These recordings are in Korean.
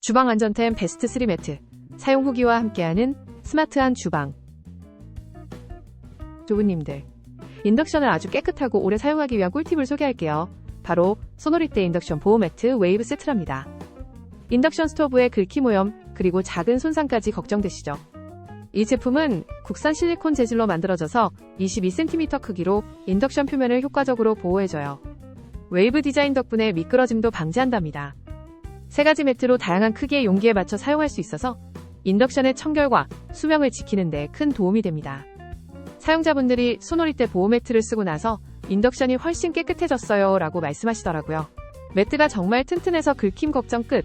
주방 안전템 베스트 3 매트. 사용 후기와 함께하는 스마트한 주방. 두부님들. 인덕션을 아주 깨끗하고 오래 사용하기 위한 꿀팁을 소개할게요. 바로 소노리대 인덕션 보호 매트 웨이브 세트랍니다. 인덕션 스토브의 긁힘 오염 그리고 작은 손상까지 걱정되시죠? 이 제품은 국산 실리콘 재질로 만들어져서 22cm 크기로 인덕션 표면을 효과적으로 보호해줘요. 웨이브 디자인 덕분에 미끄러짐도 방지한답니다. 세 가지 매트로 다양한 크기의 용기에 맞춰 사용할 수 있어서 인덕션의 청결과 수명을 지키는 데 큰 도움이 됩니다. 사용자분들이 소노리대 보호 매트를 쓰고 나서 인덕션이 훨씬 깨끗해졌어요 라고 말씀하시더라고요. 매트가 정말 튼튼해서 긁힘 걱정 끝!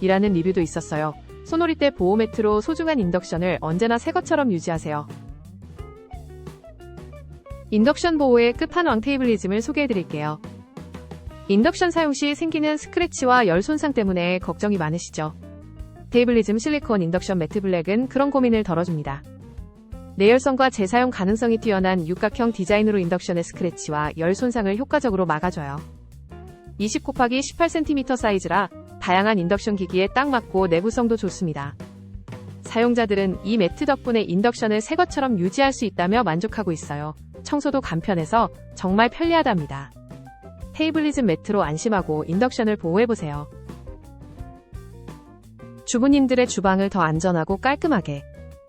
이라는 리뷰도 있었어요. 소노리대 보호 매트로 소중한 인덕션을 언제나 새 것처럼 유지하세요. 인덕션 보호의 끝판왕 테이블리즘을 소개해드릴게요. 인덕션 사용 시 생기는 스크래치와 열 손상 때문에 걱정이 많으시죠? 테이블리즘 실리콘 인덕션 매트 블랙은 그런 고민을 덜어줍니다. 내열성과 재사용 가능성이 뛰어난 육각형 디자인으로 인덕션의 스크래치와 열 손상을 효과적으로 막아줘요. 20 곱하기 18cm 사이즈라 다양한 인덕션 기기에 딱 맞고 내구성도 좋습니다. 사용자들은 이 매트 덕분에 인덕션을 새 것처럼 유지할 수 있다며 만족하고 있어요. 청소도 간편해서 정말 편리하답니다. 테이블리즘 매트로 안심하고 인덕션을 보호해보세요. 주부님들의 주방을 더 안전하고 깔끔하게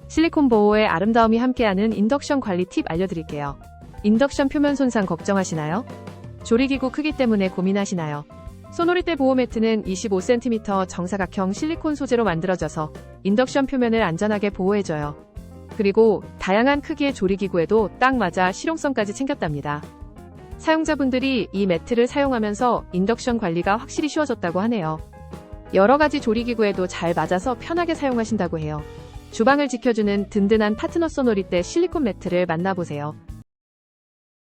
실리콘 보호의 아름다움이 함께하는 인덕션 관리 팁 알려드릴게요. 인덕션 표면 손상 걱정하시나요? 조리기구 크기 때문에 고민하시나요? 소노리대 보호 매트는 25cm 정사각형 실리콘 소재로 만들어져서 인덕션 표면을 안전하게 보호해줘요. 그리고 다양한 크기의 조리기구에도 딱 맞아 실용성까지 챙겼답니다. 사용자분들이 이 매트를 사용하면서 인덕션 관리가 확실히 쉬워졌다고 하네요. 여러 가지 조리기구에도 잘 맞아서 편하게 사용하신다고 해요. 주방을 지켜주는 든든한 파트너 소노리대 실리콘 매트를 만나보세요.